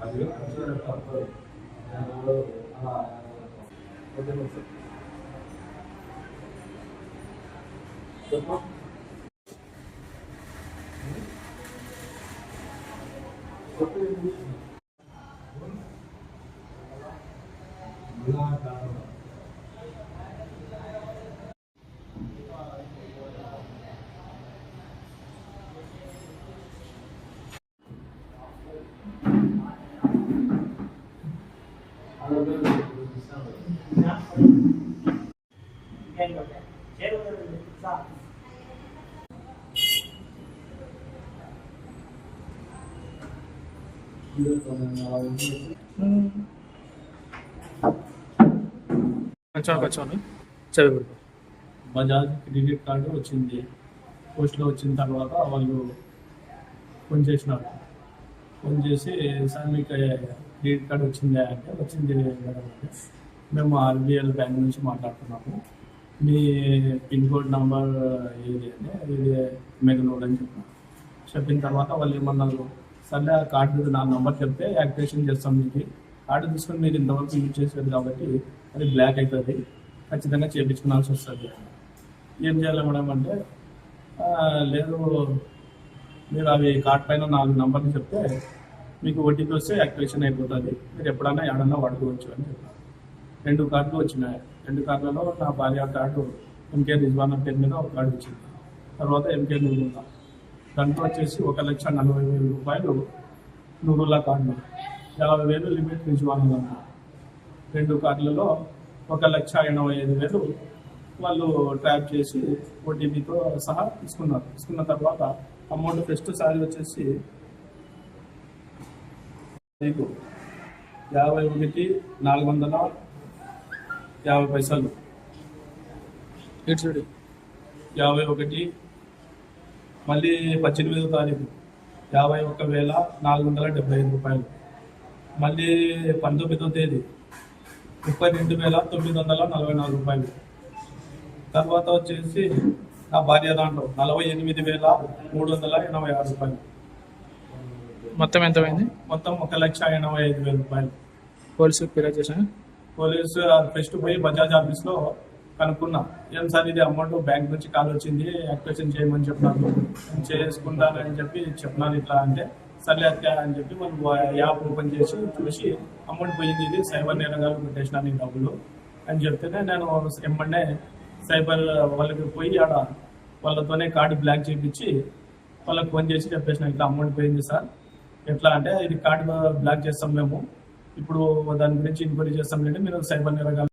సరే తప్పదు ఎవరు అలా వదిలేరు సార్. చెప్పు చెప్పు బజాజ్ క్రెడిట్ కార్డు వచ్చింది. పోస్ట్లో వచ్చిన తర్వాత వాళ్ళు ఫోన్ చేసినారు. ఫోన్ చేసి సార్ మీకు క్రెడిట్ కార్డు వచ్చిందా? అంటే వచ్చింది మేడం మేము ఆర్బిఎల్ బ్యాంక్ నుంచి మాట్లాడుతున్నాము. మీ పిన్ కోడ్ నంబర్ ఏది అంటే ఇది మెగనోడ్ అని చెప్పాను చెప్పిన తర్వాత వాళ్ళు ఏమన్నారు సరే ఆ కార్డు నా నంబర్ చెప్తే యాక్టివేషన్ చేస్తాం మీకు. కార్డు తీసుకొని మీరు ఇంతవరకు యూజ్ చేసేది కాబట్టి అది బ్లాక్ అవుతుంది ఖచ్చితంగా చేయించుకోవాల్సి వస్తుంది. ఏం చేయాలి మేడం అంటే లేదు మీరు అవి కార్డ్ పైన నాలుగు నంబర్లు చెప్తే మీకు ఓటీపీ వస్తే యాక్టివేషన్ అయిపోతుంది. మీరు ఎప్పుడన్నా ఏడన్నా వాడుకోవచ్చు అని చెప్పారు. రెండు కార్డులు వచ్చినాయి. రెండు కార్డులలో నా భార్య కార్డు ఎంకే రిజ్వాన్ పేరు మీద ఒక కార్డు వచ్చింది. తర్వాత ఎంకే నూరుల్లా దాంట్లో వచ్చేసి ఒక లక్ష నలభై వేల రూపాయలు నూరుల్లా కార్డు యాభై వేలు లిమిట్ రిజ్వాన్ రెండు కార్డులలో ఒక లక్ష ఎనభై ఐదు వేలు వాళ్ళు ట్రాప్ చేసి ఓటీపీతో సహా తీసుకున్నారు. తీసుకున్న తర్వాత అమౌంట్ ఫస్ట్ సారి వచ్చేసి మీకు యాభై ఒకటి నాలుగు వందల యాభై పైసలు. చూడు యాభై ఒకటి మళ్ళీ పద్దెనిమిదో తారీఖు యాభై ఒక్క వేల నాలుగు వందల డెబ్బై ఐదు రూపాయలు. మళ్ళీ పంతొమ్మిదో తేదీ ముప్పై రెండు వేల తొమ్మిది వందల నలభై నాలుగు రూపాయలు. తర్వాత వచ్చేసి నా భార్య దాంట్లో నలభై ఎనిమిది వేల మూడు వందల ఎనభై ఆరు రూపాయలు. మొత్తం ఎంత అయింది మొత్తం ఒక లక్ష ఎనభై ఐదు వేల రూపాయలు. పోలీసు ఫిర్యాదు చేశాను పోలీసు ఫస్ట్ పోయి బజాజ్ ఆఫీస్లో కనుక్కున్నా. ఏం సార్ ఇది అమౌంట్ బ్యాంక్ నుంచి కాల్ వచ్చింది యాక్టివేషన్ చేయమని చెప్పినారు నేను చేసుకుంటానని చెప్పి చెప్పినాను ఇట్లా అంటే సర్లే అక్క అని చెప్పి వాళ్ళు యాప్ ఓపెన్ చేసి చూసి అమౌంట్ పోయింది ఇది సైబర్ నేరగాలు పెట్టేసినాను ఈ డబ్బులు అని చెప్తేనే నేను ఎమ్మడే సైబర్ వాళ్ళకి పోయి ఆడ వాళ్ళతోనే కార్డు బ్లాక్ చేయించి వాళ్ళకి ఫోన్ చేసి చెప్పేసిన ఇట్లా అమౌంట్ పోయింది సార్. ఎట్లా అంటే ఇది కార్డు బ్లాక్ చేస్తాం మేము. ఇప్పుడు దాని గురించి ఇంక్వైరీ చేస్తాం. అంటే మీరు సైబర్ నిరగాలి